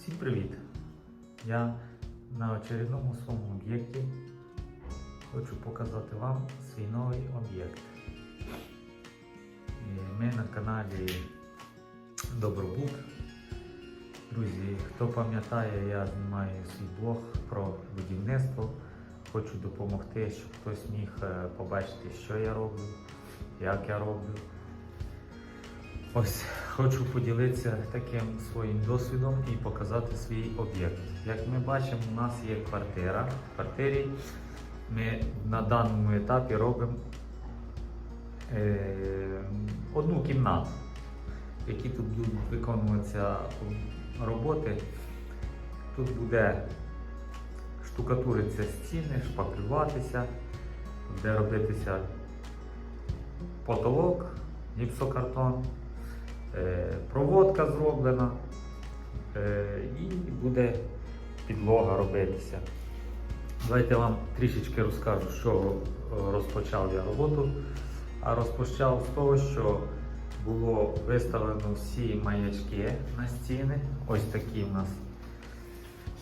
Всім привіт! Я на очередному своєму об'єкті хочу показати вам свій новий об'єкт. Ми на каналі Добробут. Друзі, хто пам'ятає, я знімаю свій блог про будівництво. Хочу допомогти, щоб хтось міг е, побачити, що я роблю, як я роблю. Ось хочу поділитися таким своїм досвідом і показати свій об'єкт. Як ми бачимо, у нас є квартира. В квартирі ми на даному етапі робимо е, одну кімнату, в якій тут будуть виконуватися роботи. Тут буде штукатуритися стіни, шпаклюватися, буде робитися потолок, гіпсокартон. Е, проводка зроблена е, і буде підлога робитися. Давайте я вам трішечки розкажу, що розпочав я роботу. А розпочав з того, що було виставлено всі маячки на стіни. Ось такі в нас.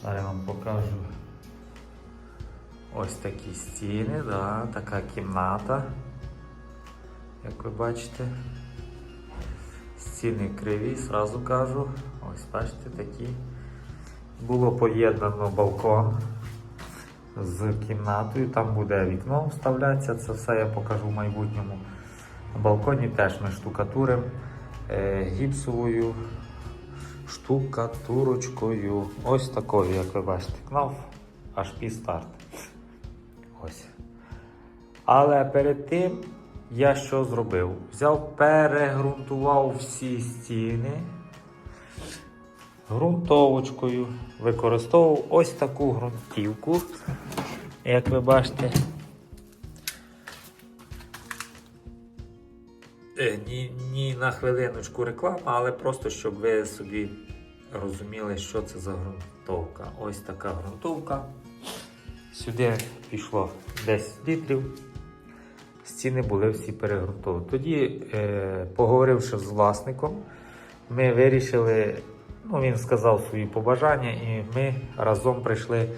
Зараз я вам покажу. Ось такі стіни, да, така кімната, як ви бачите. Стіни криві, сразу кажу. Ось бачите такі. Було поєднано балкон з кімнатою. Там буде вікно вставлятися. Це все я покажу в майбутньому. На балконі теж ми штукатуримо е, гіпсовою штукатурочкою. Ось такою, як ви бачите, кнав HP старт. Ось. Але перед тим я що зробив? Взяв, перегрунтував всі стіни ґрунтовочкою, використовував ось таку ґрунтівку, як ви бачите. Е, Ні, ні на хвилиночку реклама, але просто щоб ви собі розуміли, що це за ґрунтовка. Ось така ґрунтовка. Сюди пішло 10 літрів стіни були всі перегрунтовані. Тоді, е, поговоривши з власником, ми вирішили, ну він сказав свої побажання, і ми разом прийшли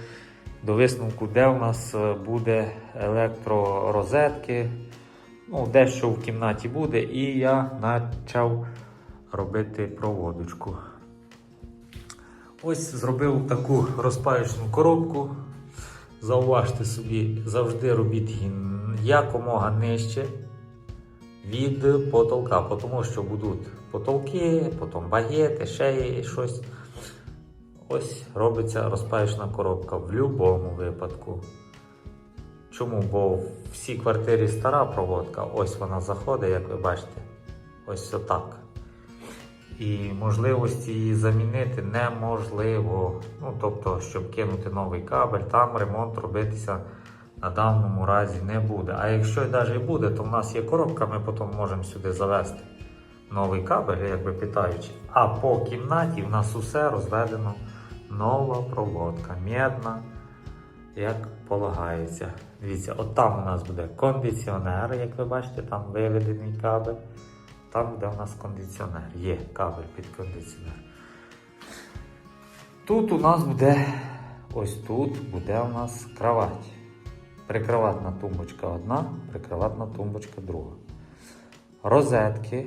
до висновку, де у нас е, буде електророзетки, ну, дещо в кімнаті буде, і я почав робити проводочку. Ось зробив таку розпаючну коробку. Зауважте собі, завжди робіть її якомога нижче від потолка, тому що будуть потолки, потім багети, ще щось. Ось робиться розпаючна коробка в будь-якому випадку. Чому? Бо в всій квартирі стара проводка, ось вона заходить, як ви бачите, ось отак. І можливості її замінити неможливо. Ну, тобто, щоб кинути новий кабель, там ремонт робитися на даному разі не буде. А якщо навіть і буде, то в нас є коробка, ми потім можемо сюди завести новий кабель, якби питаючи. А по кімнаті в нас усе розведено нова проводка, медна, як полагається. Дивіться, от там у нас буде кондиціонер, як ви бачите, там виведений кабель. Там, де у нас кондиціонер, є кабель під кондиціонер. Тут у нас буде, ось тут буде у нас кровать. Прикроватна тумбочка одна, прикроватна тумбочка друга. Розетки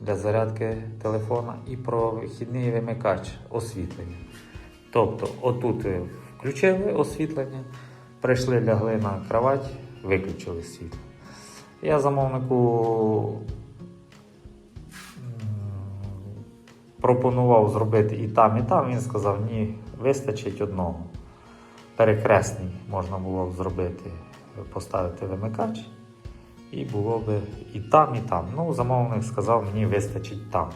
для зарядки телефона і провідний вимикач освітлення. Тобто, отут включили освітлення, прийшли, лягли на кровать, виключили світло. Я замовнику пропонував зробити і там, і там. Він сказав, ні, вистачить одного. Перекресний можна було б зробити, поставити вимикач. І було б і там, і там. Ну, замовник сказав, мені вистачить там.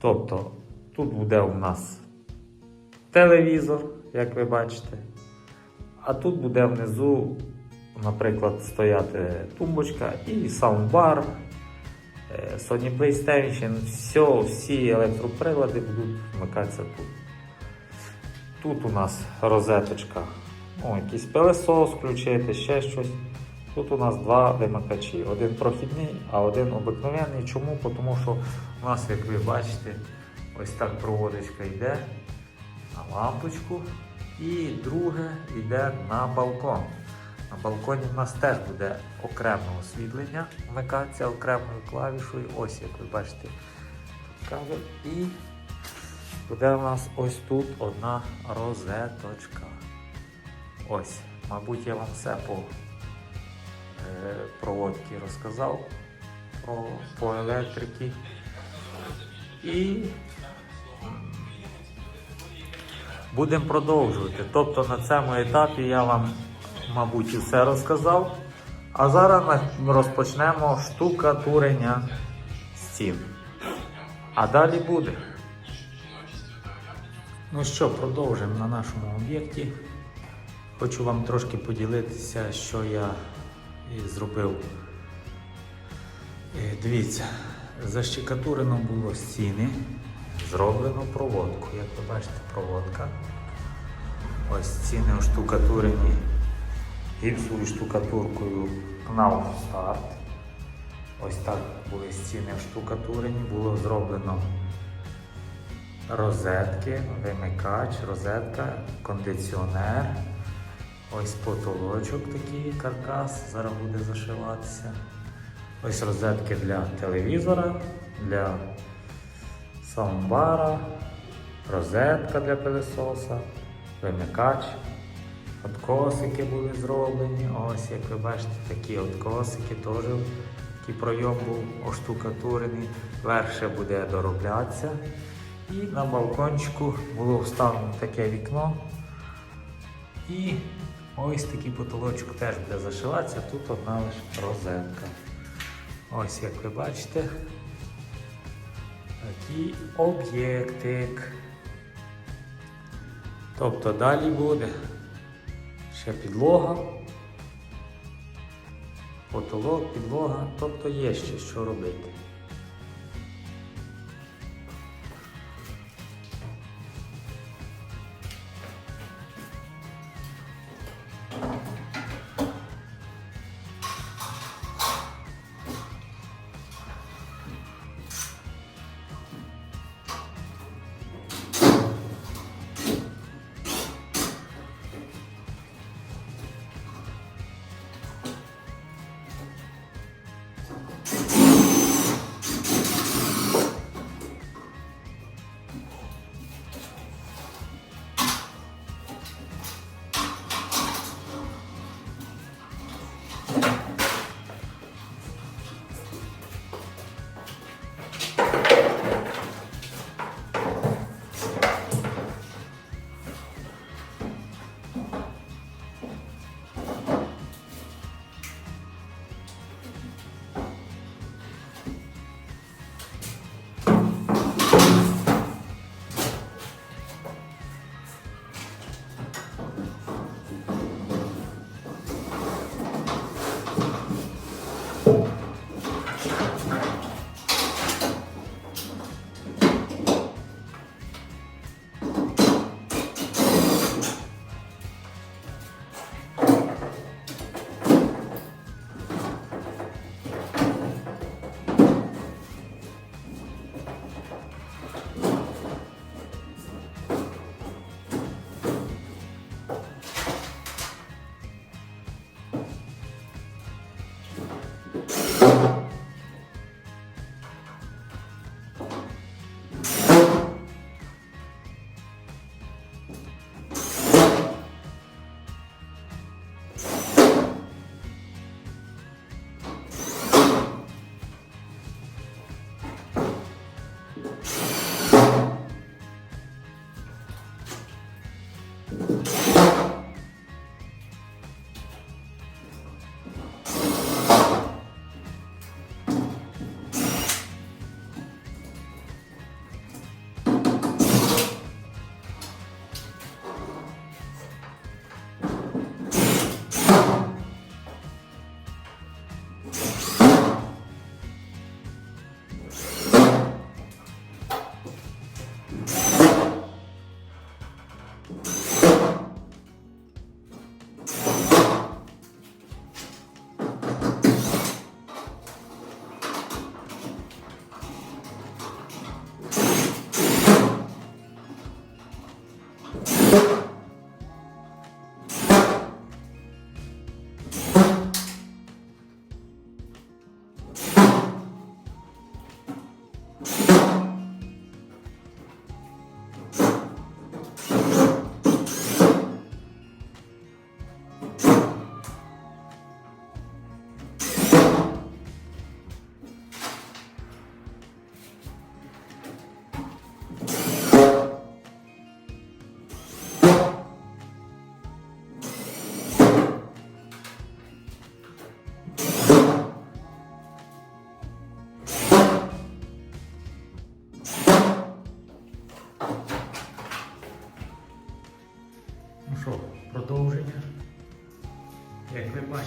Тобто, тут буде у нас телевізор, як ви бачите. А тут буде внизу, наприклад, стояти тумбочка і саундбар, е, Sony PlayStation, все, всі електроприлади будуть вмикатися тут. Тут у нас розеточка, ну, якийсь пилесос включити, ще щось. Тут у нас два вимикачі. Один прохідний, а один обикновений. Чому? Тому що у нас, як ви бачите, Ось так проводочка йде на лампочку. І друге йде на балкон. На балконі в нас теж буде окреме освітлення, вмикатися окремою клавішою. Ось як ви бачите. І буде у нас ось тут одна розеточка. Ось, мабуть, я вам все по е, проводці розказав про, по електрики. І будемо продовжувати. Тобто на цьому етапі я вам, мабуть, і все розказав. А зараз на- розпочнемо штукатурення стін. А далі буде. Ну що, продовжимо на нашому об'єкті. Хочу вам трошки поділитися, що я зробив. Е, Дивіться, защекатурено було стіни, зроблено проводку. Як ви бачите, проводка. Ось стіни оштукатурені гіпсовою штукатуркою КНАУ старт. Ось так були стіни оштукатурені, було зроблено розетки, вимикач, розетка, кондиціонер. Ось потолочок такий каркас, зараз буде зашиватися. Ось розетки для телевізора, для саундбара, розетка для пилисоса, вимикач. Откосики були зроблені. Ось, як ви бачите, такі откосики теж такий пройом був оштукатурений. Верше буде дороблятися. І на балкончику було вставлено таке вікно. І ось такий потолочок теж буде зашиватися. Тут одна лише розетка. Ось як ви бачите, такий об'єктик. Тобто далі буде ще підлога, потолок, підлога, тобто є ще що робити.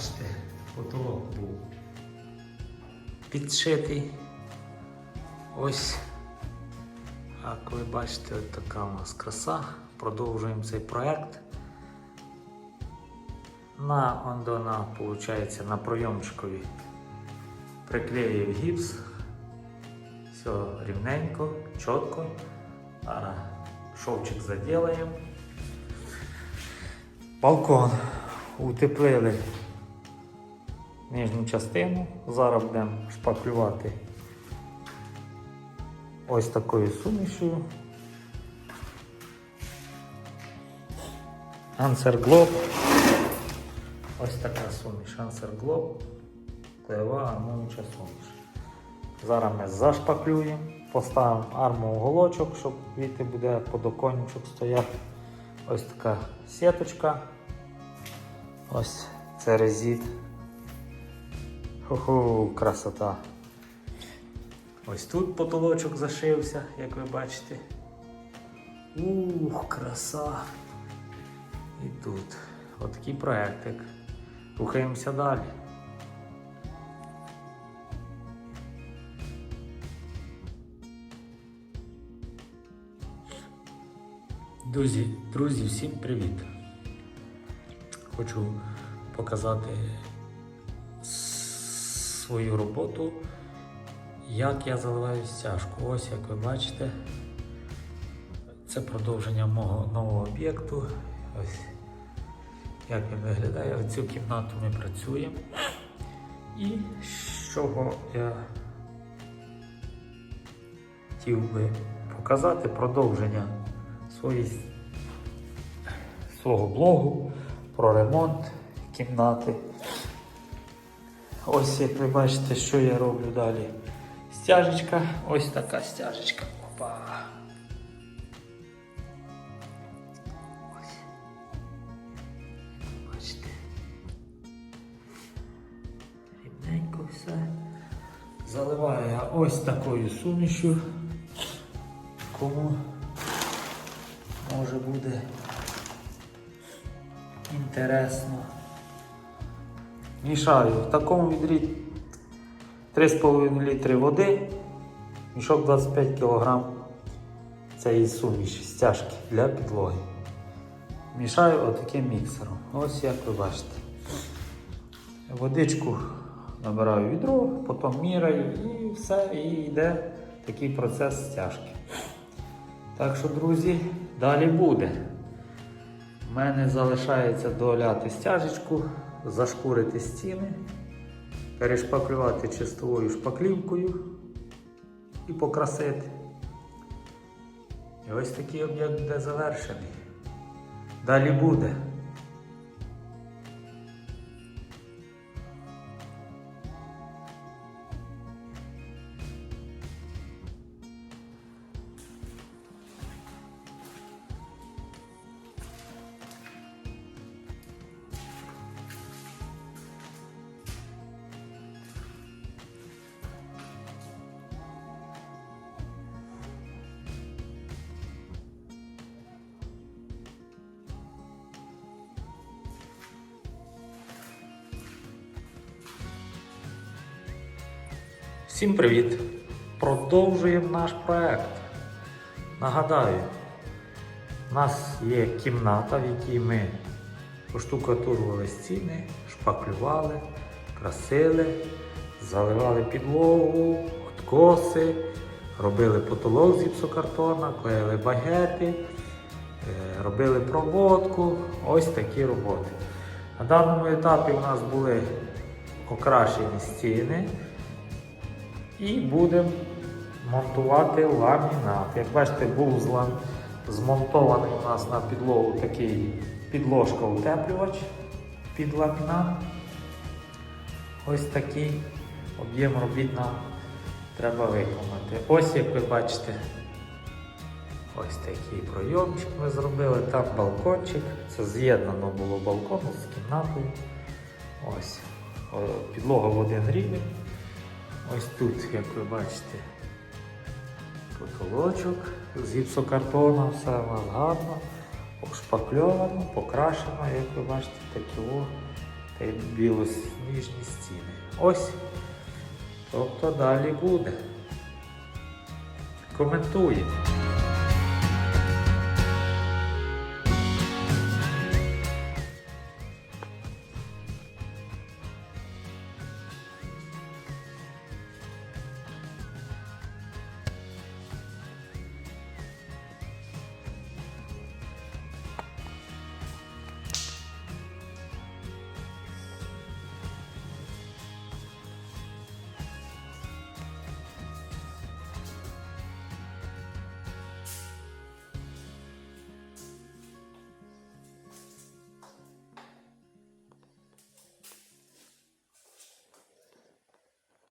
Бачите, потолок був підшитий. Ось, як ви бачите, от така у нас краса. Продовжуємо цей проект. На ондона, виходить, на пройомчикові приклеїв гіпс. Все рівненько, чітко. Зараз шовчик заділаємо. Балкон утеплили нижню частину. Зараз будемо шпаклювати ось такою сумішю. Ансер Глоб. Ось така суміш. Ансер Глоб. Клеєва армуюча суміш. Зараз ми зашпаклюємо, поставимо арму уголочок, щоб віти буде подоконничок стояти. Ось така сіточка. Ось це резит. Ху-ху, красота. Ось тут потолочок зашився, як ви бачите. Ух, краса. І тут. Отакий проектик. Рухаємося далі. Друзі, друзі, всім привіт! Хочу показати свою роботу, як я заливаю стяжку. Ось як ви бачите, це продовження мого нового об'єкту. Ось як він виглядає. В цю кімнату ми працюємо. І з чого я хотів би показати продовження свої, свого блогу про ремонт кімнати. Ось як ви бачите, що я роблю далі. Стяжечка, ось така стяжечка. Опа. Ось. Все. Заливаю я ось такою сумішю. Кому може буде інтересно. Мішаю в такому відрі 3,5 літри води, мішок 25 кг цієї суміші стяжки для підлоги. Мішаю отаким міксером. Ось як ви бачите. Водичку набираю відро, потім міряю і все, і йде такий процес стяжки. Так що, друзі, далі буде. У мене залишається доляти стяжечку, зашкурити стіни, перешпаклювати чистовою шпаклівкою і покрасити. І ось такий об'єкт буде завершений. Далі буде. Всім привіт! Продовжуємо наш проект. Нагадаю, у нас є кімната, в якій ми поштукатурували стіни, шпаклювали, красили, заливали підлогу, откоси, робили потолок з гіпсокартона, клеїли багети, е, робили проводку. Ось такі роботи. На даному етапі у нас були окрашені стіни. І будемо монтувати ламінат. Як бачите, був змонтований у нас на підлогу такий підложка утеплювач під ламінат. Ось такий об'єм робіт нам треба виконати. Ось як ви бачите, ось такий пройомчик ми зробили, там балкончик. Це з'єднано було балкону з кімнатою. Ось. Підлога в один рівень. Ось тут, як ви бачите, потолочок з гіпсокартону, все гарно. обшпакльовано, покрашено, як ви бачите, такі о, та білосніжні стіни. Ось. Тобто далі буде. Коментуємо.